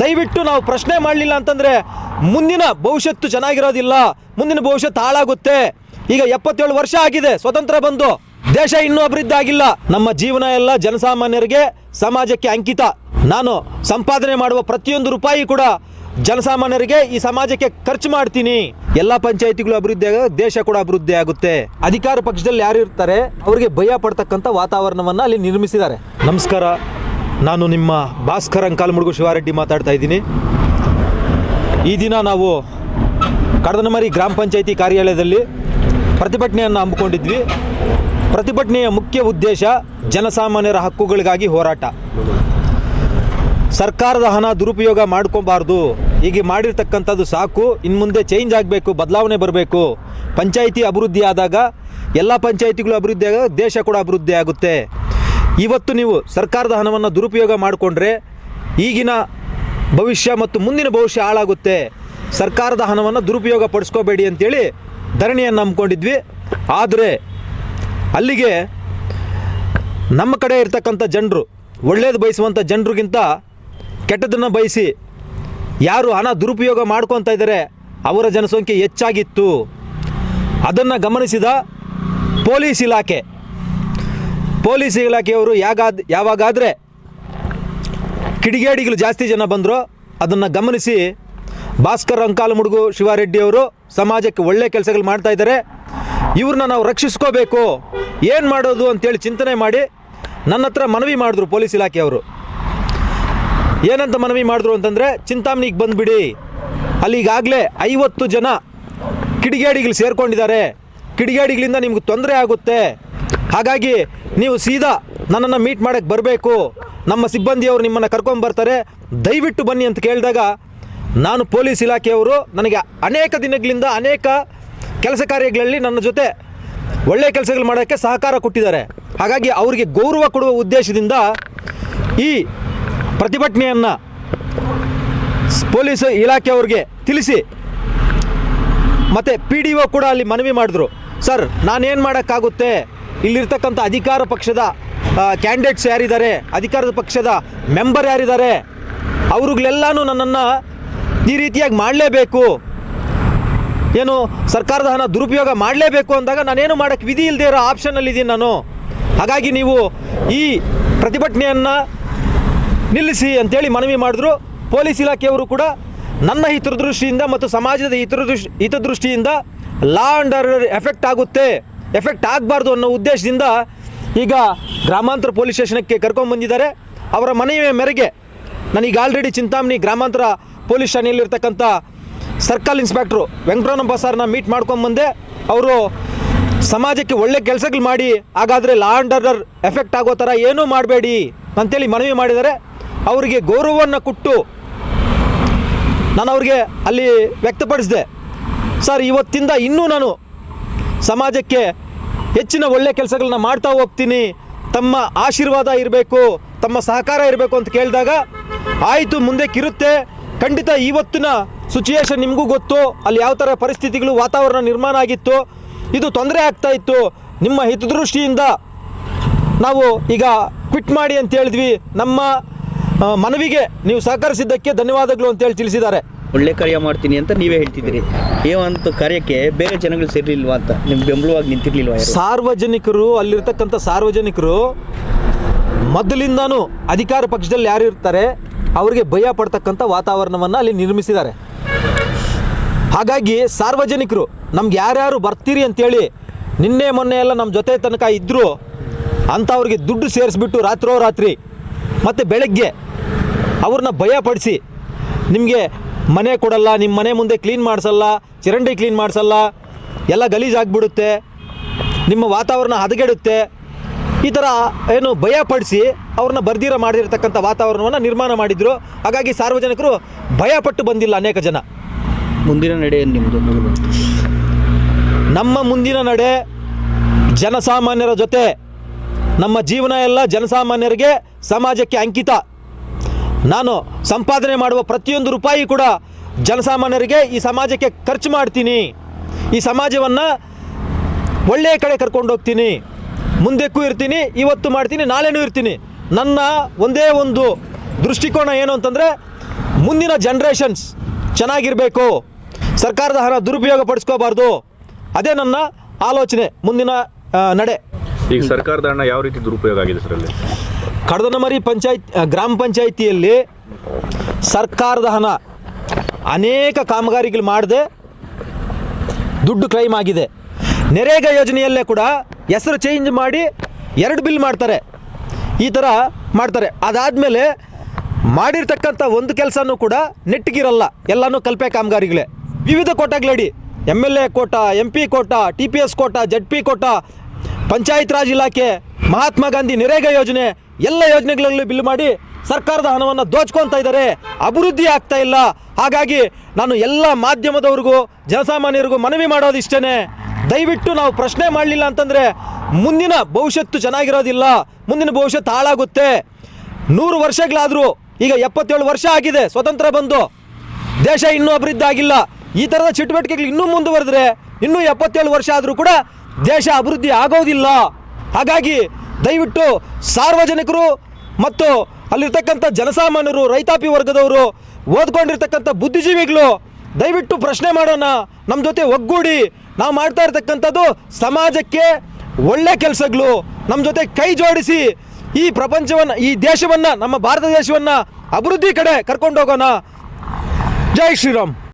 ದಯವಿಟ್ಟು ನಾವು ಪ್ರಶ್ನೆ ಮಾಡಲಿಲ್ಲ ಅಂತಂದರೆ ಮುಂದಿನ ಭವಿಷ್ಯತ್ತು ಚೆನ್ನಾಗಿರೋದಿಲ್ಲ, ಮುಂದಿನ ಭವಿಷ್ಯತ್ತು ಹಾಳಾಗುತ್ತೆ. ಈಗ ಎಪ್ಪತ್ತೇಳು ವರ್ಷ ಆಗಿದೆ, ಸ್ವತಂತ್ರ ಬಂದು. ದೇಶ ಇನ್ನೂ ಅಭಿವೃದ್ಧಿ ಆಗಿಲ್ಲ. ನಮ್ಮ ಜೀವನ ಎಲ್ಲ ಜನಸಾಮಾನ್ಯರಿಗೆ ಸಮಾಜಕ್ಕೆ ಅಂಕಿತ. ನಾನು ಸಂಪಾದನೆ ಮಾಡುವ ಪ್ರತಿಯೊಂದು ರೂಪಾಯಿ ಕೂಡ ಜನಸಾಮಾನ್ಯರಿಗೆ ಈ ಸಮಾಜಕ್ಕೆ ಖರ್ಚು ಮಾಡ್ತೀನಿ. ಎಲ್ಲ ಪಂಚಾಯತಿಗಳು ಅಭಿವೃದ್ಧಿ ಆಗ, ದೇಶ ಕೂಡ ಅಭಿವೃದ್ಧಿ ಆಗುತ್ತೆ. ಅಧಿಕಾರ ಪಕ್ಷದಲ್ಲಿ ಯಾರು ಇರ್ತಾರೆ, ಅವರಿಗೆ ಭಯ ಪಡ್ತಕ್ಕಂಥ ವಾತಾವರಣವನ್ನು ಅಲ್ಲಿ ನಿರ್ಮಿಸಿದ್ದಾರೆ. ನಮಸ್ಕಾರ. ನಾನು ನಿಮ್ಮ ಭಾಸ್ಕರ್ ಅಂಕಾಲ್ಮುಡುಗು ಶಿವಾರೆಡ್ಡಿ ಮಾತಾಡ್ತಾ ಇದ್ದೀನಿ. ಈ ದಿನ ನಾವು ಕಡದನಮರಿ ಗ್ರಾಮ ಪಂಚಾಯಿತಿ ಕಾರ್ಯಾಲಯದಲ್ಲಿ ಪ್ರತಿಭಟನೆಯನ್ನು ಹಮ್ಮಿಕೊಂಡಿದ್ವಿ. ಪ್ರತಿಭಟನೆಯ ಮುಖ್ಯ ಉದ್ದೇಶ ಜನಸಾಮಾನ್ಯರ ಹಕ್ಕುಗಳಿಗಾಗಿ ಹೋರಾಟ. ಸರ್ಕಾರದ ಹಣ ದುರುಪಯೋಗ ಮಾಡ್ಕೊಬಾರ್ದು. ಹೀಗೆ ಮಾಡಿರ್ತಕ್ಕಂಥದ್ದು ಸಾಕು. ಇನ್ನು ಮುಂದೆ ಚೇಂಜ್ ಆಗಬೇಕು, ಬದಲಾವಣೆ ಬರಬೇಕು. ಪಂಚಾಯಿತಿ ಅಭಿವೃದ್ಧಿ ಆದಾಗ ಎಲ್ಲ ಪಂಚಾಯಿತಿಗಳು ಅಭಿವೃದ್ಧಿ ಆಗ, ದೇಶ ಕೂಡ ಅಭಿವೃದ್ಧಿ ಆಗುತ್ತೆ. ಇವತ್ತು ನೀವು ಸರ್ಕಾರದ ಹಣವನ್ನು ದುರುಪಯೋಗ ಮಾಡಿಕೊಂಡ್ರೆ ಈಗಿನ ಭವಿಷ್ಯ ಮತ್ತು ಮುಂದಿನ ಭವಿಷ್ಯ ಹಾಳಾಗುತ್ತೆ. ಸರ್ಕಾರದ ಹಣವನ್ನು ದುರುಪಯೋಗ ಪಡಿಸ್ಕೋಬೇಡಿ ಅಂತೇಳಿ ಧರಣಿಯನ್ನು ಹಮ್ಮಿಕೊಂಡಿದ್ವಿ ಆದರೆ ಅಲ್ಲಿಗೆ ನಮ್ಮ ಕಡೆ ಇರ್ತಕ್ಕಂಥ ಜನರು, ಒಳ್ಳೇದು ಬಯಸುವಂಥ ಜನರಿಗಿಂತ ಕೆಟ್ಟದನ್ನು ಬಯಸಿ ಯಾರು ಹಣ ದುರುಪಯೋಗ ಮಾಡ್ಕೊತಾ ಇದ್ದಾರೆ ಅವರ ಜನಸಂಖ್ಯೆ ಹೆಚ್ಚಾಗಿತ್ತು. ಅದನ್ನು ಗಮನಿಸಿದ ಪೊಲೀಸ್ ಇಲಾಖೆ ಪೊಲೀಸ್ ಇಲಾಖೆಯವರು ಯಾಗಾದ, ಯಾವಾಗಾದರೆ ಕಿಡಿಗೇಡಿಗಳು ಜಾಸ್ತಿ ಜನ ಬಂದರು, ಅದನ್ನು ಗಮನಿಸಿ ಭಾಸ್ಕರ್ ಅಂಕಾಲಮುಡುಗು ಶಿವಾರೆಡ್ಡಿಯವರು ಸಮಾಜಕ್ಕೆ ಒಳ್ಳೆ ಕೆಲಸಗಳು ಮಾಡ್ತಾ ಇದ್ದಾರೆ. ಇವ್ರನ್ನ ನಾವು ರಕ್ಷಿಸ್ಕೋಬೇಕು. ಏನು ಮಾಡೋದು ಅಂತೇಳಿ ಚಿಂತನೆ ಮಾಡಿ ನನ್ನ ಹತ್ರ ಮನವಿ ಮಾಡಿದ್ರು ಪೊಲೀಸ್ ಇಲಾಖೆಯವರು. ಏನಂತ ಮನವಿ ಮಾಡಿದ್ರು ಅಂತಂದರೆ, ಚಿಂತಾಮಣಿಗೆ ಬಂದುಬಿಡಿ. ಅಲ್ಲಿಗಾಗಲೇ ಐವತ್ತು ಜನ ಕಿಡಿಗೇಡಿಗಳು ಸೇರ್ಕೊಂಡಿದ್ದಾರೆ. ಕಿಡಿಗೇಡಿಗಳಿಂದ ನಿಮ್ಗೆ ತೊಂದರೆ ಆಗುತ್ತೆ. ಹಾಗಾಗಿ ನೀವು ಸೀದಾ ನನ್ನನ್ನು ಮೀಟ್ ಮಾಡೋಕ್ಕೆ ಬರಬೇಕು. ನಮ್ಮ ಸಿಬ್ಬಂದಿಯವರು ನಿಮ್ಮನ್ನು ಕರ್ಕೊಂಬರ್ತಾರೆ ದಯವಿಟ್ಟು ಬನ್ನಿ ಅಂತ ಕೇಳಿದಾಗ ನಾನು ಪೊಲೀಸ್ ಇಲಾಖೆಯವರು ನನಗೆ ಅನೇಕ ದಿನಗಳಿಂದ ಅನೇಕ ಕೆಲಸ ಕಾರ್ಯಗಳಲ್ಲಿ ನನ್ನ ಜೊತೆ ಒಳ್ಳೆಯ ಕೆಲಸಗಳು ಮಾಡೋಕ್ಕೆ ಸಹಕಾರ ಕೊಟ್ಟಿದ್ದಾರೆ. ಹಾಗಾಗಿ ಅವರಿಗೆ ಗೌರವ ಕೊಡುವ ಉದ್ದೇಶದಿಂದ ಈ ಪ್ರತಿಭಟನೆಯನ್ನು ಪೊಲೀಸ್ ಇಲಾಖೆಯವ್ರಿಗೆ ತಿಳಿಸಿ ಮತ್ತು ಪಿ ಡಿ ಒ ಕೂಡ ಅಲ್ಲಿ ಮನವಿ ಮಾಡಿದ್ರು. ಸರ್, ನಾನೇನು ಮಾಡೋಕ್ಕಾಗುತ್ತೆ? ಇಲ್ಲಿರ್ತಕ್ಕಂಥ ಅಧಿಕಾರ ಪಕ್ಷದ ಕ್ಯಾಂಡಿಡೇಟ್ಸ್ ಯಾರಿದ್ದಾರೆ, ಅಧಿಕಾರದ ಪಕ್ಷದ ಮೆಂಬರ್ ಯಾರಿದ್ದಾರೆ ಅವ್ರಿಗೆಲ್ಲನೂ ನನ್ನನ್ನು ಈ ರೀತಿಯಾಗಿ ಮಾಡಲೇಬೇಕು. ಏನು, ಸರ್ಕಾರದ ಹಣ ದುರುಪಯೋಗ ಮಾಡಲೇಬೇಕು ಅಂದಾಗ ನಾನೇನು ಮಾಡೋಕ್ಕೆ ವಿಧಿ ಇಲ್ಲದೆ ಇರೋ ಆಪ್ಷನ್ನಲ್ಲಿದ್ದೀನಿ ನಾನು. ಹಾಗಾಗಿ ನೀವು ಈ ಪ್ರತಿಭಟನೆಯನ್ನು ನಿಲ್ಲಿಸಿ ಅಂತೇಳಿ ಮನವಿ ಮಾಡಿದ್ರು. ಪೊಲೀಸ್ ಇಲಾಖೆಯವರು ಕೂಡ ನನ್ನ ಹಿತದೃಷ್ಟಿಯಿಂದ ಮತ್ತು ಸಮಾಜದ ಹಿತದೃಷ್ಟಿ ಹಿತದೃಷ್ಟಿಯಿಂದ ಲಾ ಆ್ಯಂಡ್ ಆರ್ಡರ್ ಎಫೆಕ್ಟ್ ಆಗುತ್ತೆ. ಎಫೆಕ್ಟ್ ಆಗಬಾರ್ದು ಅನ್ನೋ ಉದ್ದೇಶದಿಂದ ಈಗ ಗ್ರಾಮಾಂತರ ಪೊಲೀಸ್ ಸ್ಟೇಷನಕ್ಕೆ ಕರ್ಕೊಂಡ್ಬಂದಿದ್ದಾರೆ ಅವರ ಮನವಿಯ ಮೇರೆಗೆ ನನಗೆ ಆಲ್ರೆಡಿ ಚಿಂತಾಮಣಿ ಗ್ರಾಮಾಂತರ ಪೊಲೀಸ್ ಠಾಣೆಯಲ್ಲಿರ್ತಕ್ಕಂಥ ಸರ್ಕಲ್ ಇನ್ಸ್ಪೆಕ್ಟ್ರು ವೆಂಕಟರಮಣಪ್ಪ ಸರ್ನ ಮೀಟ್ ಮಾಡ್ಕೊಂಬಂದೆ ಅವರು ಸಮಾಜಕ್ಕೆ ಒಳ್ಳೆ ಕೆಲಸಗಳು ಮಾಡಿ, ಹಾಗಾದರೆ ಲಾ ಆ್ಯಂಡ್ ಆರ್ಡರ್ ಎಫೆಕ್ಟ್ ಆಗೋ ಥರ ಏನೂ ಮಾಡಬೇಡಿ ಅಂತೇಳಿ ಮನವಿ ಮಾಡಿದ್ದಾರೆ. ಅವರಿಗೆ ಗೌರವವನ್ನು ಕೊಟ್ಟು ನಾನು ಅವ್ರಿಗೆ ಅಲ್ಲಿ ವ್ಯಕ್ತಪಡಿಸಿದೆ. ಸರ್, ಇವತ್ತಿಂದ ಇನ್ನೂ ನಾನು ಸಮಾಜಕ್ಕೆ ಹೆಚ್ಚಿನ ಒಳ್ಳೆ ಕೆಲಸಗಳನ್ನ ಮಾಡ್ತಾ ಹೋಗ್ತೀನಿ. ತಮ್ಮ ಆಶೀರ್ವಾದ ಇರಬೇಕು, ತಮ್ಮ ಸಹಕಾರ ಇರಬೇಕು ಅಂತ ಕೇಳಿದಾಗ ಆಯಿತು ಮುಂದಕ್ಕಿರುತ್ತೆ ಖಂಡಿತ ಇವತ್ತಿನ ಸಿಚುಯೇಷನ್ ನಿಮಗೂ ಗೊತ್ತು. ಅಲ್ಲಿ ಯಾವ ಥರ ಪರಿಸ್ಥಿತಿಗಳು, ವಾತಾವರಣ ನಿರ್ಮಾಣ ಆಗಿತ್ತು. ಇದು ತೊಂದರೆ ಆಗ್ತಾ ಇತ್ತು. ನಿಮ್ಮ ಹಿತದೃಷ್ಟಿಯಿಂದ ನಾವು ಈಗ ಕ್ವಿಟ್ ಮಾಡಿ ಅಂತ ಹೇಳಿದ್ವಿ. ನಮ್ಮ ಮನವಿಗೆ ನೀವು ಸಹಕರಿಸಿದ್ದಕ್ಕೆ ಧನ್ಯವಾದಗಳು ಅಂತೇಳಿ ತಿಳಿಸಿದ್ದಾರೆ. ಒಳ್ಳೆ ಕಾರ್ಯ ಮಾಡ್ತೀನಿ ಅಂತ ನೀವೇ ಹೇಳ್ತಿದ್ದೀರಿ. ಒಂದು ಕಾರ್ಯಕ್ಕೆ ಬೇರೆ ಜನಗಳು ಸೇರ್ಲಿಲ್ವಾ ಅಂತ? ನಿಮ್ಗೆ ಬೆಂಬಲವಾಗಿ ನಿಂತಿರ್ಲಿಲ್ವಾ ಸಾರ್ವಜನಿಕರು, ಅಲ್ಲಿರ್ತಕ್ಕಂಥ ಸಾರ್ವಜನಿಕರು ಮೊದಲಿಂದಾನು ಅಧಿಕಾರ ಪಕ್ಷದಲ್ಲಿ ಯಾರು ಇರ್ತಾರೆ, ಅವರಿಗೆ ಭಯ ಪಡ್ತಕ್ಕಂಥ ವಾತಾವರಣವನ್ನು ಅಲ್ಲಿ ನಿರ್ಮಿಸಿದ್ದಾರೆ. ಹಾಗಾಗಿ ಸಾರ್ವಜನಿಕರು, ನಮ್ಗೆ ಯಾರ್ಯಾರು ಬರ್ತೀರಿ ಅಂತೇಳಿ ನಿನ್ನೆ ಮೊನ್ನೆ ಎಲ್ಲ ನಮ್ಮ ಜೊತೆ ತನಕ ಇದ್ದರು ಅಂಥವ್ರಿಗೆ ದುಡ್ಡು ಸೇರಿಸ್ಬಿಟ್ಟು ರಾತ್ರೋ ರಾತ್ರಿ ಮತ್ತು ಬೆಳಗ್ಗೆ ಅವ್ರನ್ನ ಭಯಪಡಿಸಿ ನಿಮಗೆ ಮನೆ ಕೊಡಲ್ಲ ನಿಮ್ಮ ಮನೆ ಮುಂದೆ ಕ್ಲೀನ್ ಮಾಡಿಸಲ್ಲ ಚರಂಡಿ ಕ್ಲೀನ್ ಮಾಡಿಸಲ್ಲ ಎಲ್ಲ ಗಲೀಜಾಗ್ಬಿಡುತ್ತೆ ನಿಮ್ಮ ವಾತಾವರಣ ಹದಗೆಡುತ್ತೆ ಈ ಥರ ಏನು ಭಯಪಡಿಸಿ ಅವ್ರನ್ನ ಬರ್ದಿರ ಮಾಡಿರ್ತಕ್ಕಂಥ ವಾತಾವರಣವನ್ನು ನಿರ್ಮಾಣ ಮಾಡಿದರು. ಹಾಗಾಗಿ ಸಾರ್ವಜನಿಕರು ಭಯಪಟ್ಟು ಬಂದಿಲ್ಲ ಅನೇಕ ಜನ. ಮುಂದಿನ ನಡೆ ನಿಮ್ಮದು ನಮ್ಮ ಮುಂದಿನ ನಡೆ ಜನಸಾಮಾನ್ಯರ ಜೊತೆ ನಮ್ಮ ಜೀವನ ಎಲ್ಲ ಜನಸಾಮಾನ್ಯರಿಗೆ ಸಮಾಜಕ್ಕೆ ಅಂಕಿತ. ನಾನು ಸಂಪಾದನೆ ಮಾಡುವ ಪ್ರತಿಯೊಂದು ರೂಪಾಯಿ ಕೂಡ ಜನಸಾಮಾನ್ಯರಿಗೆ ಈ ಸಮಾಜಕ್ಕೆ ಖರ್ಚು ಮಾಡ್ತೀನಿ. ಈ ಸಮಾಜವನ್ನು ಒಳ್ಳೆಯ ಕಡೆ ಕರ್ಕೊಂಡು ಹೋಗ್ತೀನಿ. ಮುಂದಕ್ಕೂ ಇರ್ತೀನಿ, ಇವತ್ತು ಮಾಡ್ತೀನಿ, ನಾಳೆನೂ ಇರ್ತೀನಿ. ನನ್ನ ಒಂದೇ ಒಂದು ದೃಷ್ಟಿಕೋನ ಏನು ಅಂತಂದರೆ ಮುಂದಿನ ಜನ್ರೇಷನ್ಸ್ ಚೆನ್ನಾಗಿರಬೇಕು. ಸರ್ಕಾರದ ಹಣ ದುರುಪಯೋಗ ಪಡಿಸ್ಕೋಬಾರ್ದು. ಅದೇ ನನ್ನ ಆಲೋಚನೆ, ಮುಂದಿನ ನಡೆ. ಈಗ ಸರ್ಕಾರದ ಹಣ ಯಾವ ರೀತಿ ದುರುಪಯೋಗ ಆಗಿದೆ ಸರ್ ಅಲ್ಲಿ? ಕಡದನಮರಿ ಪಂಚಾಯತ್ ಗ್ರಾಮ ಪಂಚಾಯಿತಿಯಲ್ಲಿ ಸರ್ಕಾರದ ಹಣ ಅನೇಕ ಕಾಮಗಾರಿಗಳು ಮಾಡದೆ ದುಡ್ಡು ಕ್ಲೈಮ್ ಆಗಿದೆ. ನರೇಗಾ ಯೋಜನೆಯಲ್ಲೇ ಕೂಡ ಹೆಸರು ಚೇಂಜ್ ಮಾಡಿ ಎರಡು ಬಿಲ್ ಮಾಡ್ತಾರೆ. ಈ ಥರ ಮಾಡ್ತಾರೆ. ಅದಾದಮೇಲೆ ಮಾಡಿರ್ತಕ್ಕಂಥ ಒಂದು ಕೆಲಸನೂ ಕೂಡ ನೆಟ್ಟಿಗಿರಲ್ಲ. ಎಲ್ಲನೂ ಕಲ್ಪೆ ಕಾಮಗಾರಿಗಳೇ. ವಿವಿಧ ಕೋಟಾಗಳಡಿ M L A quota M P quota T P S quota Z P quota, panchayat raj ಇಲಾಖೆ ಮಹಾತ್ಮ ಗಾಂಧಿ ನರೇಗಾ ಯೋಜನೆ ಎಲ್ಲ ಯೋಜನೆಗಳಲ್ಲೂ ಬಿಲ್ ಮಾಡಿ ಸರ್ಕಾರದ ಹಣವನ್ನು ದೋಚ್ಕೊತಾ ಇದ್ದಾರೆ. ಅಭಿವೃದ್ಧಿ ಆಗ್ತಾ ಇಲ್ಲ. ಹಾಗಾಗಿ ನಾನು ಎಲ್ಲ ಮಾಧ್ಯಮದವ್ರಿಗೂ, ಜನಸಾಮಾನ್ಯರಿಗೂ ಮನವಿ ಮಾಡೋದು ಇಷ್ಟೇ ದಯವಿಟ್ಟು ನಾವು ಪ್ರಶ್ನೆ ಮಾಡಲಿಲ್ಲ ಅಂತಂದರೆ ಮುಂದಿನ ಭವಿಷ್ಯತ್ತು ಚೆನ್ನಾಗಿರೋದಿಲ್ಲ. ಮುಂದಿನ ಭವಿಷ್ಯತ್ತು ಹಾಳಾಗುತ್ತೆ. ನೂರು ವರ್ಷಗಳಾದರೂ ಈಗ ಎಪ್ಪತ್ತೇಳು ವರ್ಷ ಆಗಿದೆ, ಸ್ವತಂತ್ರ ಬಂದು. ದೇಶ ಇನ್ನೂ ಅಭಿವೃದ್ಧಿ ಆಗಿಲ್ಲ. ಈ ಥರದ ಚಟುವಟಿಕೆಗಳು ಇನ್ನೂ ಮುಂದುವರೆದ್ರೆ ಇನ್ನೂ ಎಪ್ಪತ್ತೇಳು ವರ್ಷ ಆದರೂ ಕೂಡ ದೇಶ ಅಭಿವೃದ್ಧಿ ಆಗೋದಿಲ್ಲ. ಹಾಗಾಗಿ ದಯವಿಟ್ಟು ಸಾರ್ವಜನಿಕರು ಮತ್ತು ಅಲ್ಲಿರ್ತಕ್ಕಂಥ ಜನಸಾಮಾನ್ಯರು, ರೈತಾಪಿ ವರ್ಗದವರು, ಓದ್ಕೊಂಡಿರ್ತಕ್ಕಂಥ ಬುದ್ಧಿಜೀವಿಗಳು, ದಯವಿಟ್ಟು ಪ್ರಶ್ನೆ ಮಾಡೋಣ. ನಮ್ಮ ಜೊತೆ ಒಗ್ಗೂಡಿ ನಾವು ಮಾಡ್ತಾ ಇರ್ತಕ್ಕಂಥದ್ದು ಸಮಾಜಕ್ಕೆ ಒಳ್ಳೆ ಕೆಲಸಗಳು. ನಮ್ಮ ಜೊತೆ ಕೈ ಜೋಡಿಸಿ ಈ ಪ್ರಪಂಚವನ್ನು, ಈ ದೇಶವನ್ನು, ನಮ್ಮ ಭಾರತ ದೇಶವನ್ನು ಅಭಿವೃದ್ಧಿ ಕಡೆ ಕರ್ಕೊಂಡು ಹೋಗೋಣ. ಜೈ ಶ್ರೀರಾಮ್.